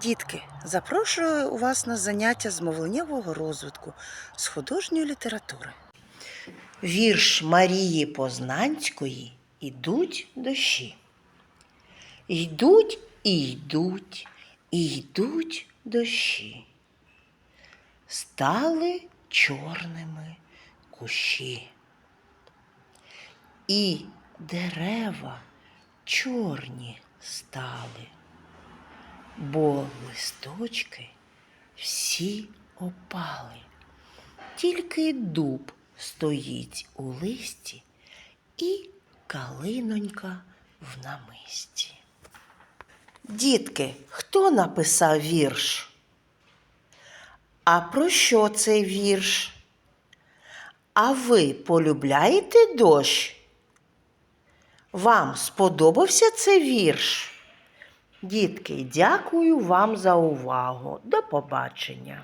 Дітки, запрошую вас на заняття з мовленнєвого розвитку з художньої літератури. Вірш Марії Познанської Ідуть дощі. Йдуть і йдуть, і йдуть дощі. Стали чорними кущі. І дерева чорні стали бо листочки всі опали. Тільки дуб стоїть у листі і калинонька в намисті. Дітки, хто написав вірш? А про що цей вірш? А ви полюбляєте дощ? Вам сподобався цей вірш? Дітки, дякую вам за увагу. До побачення.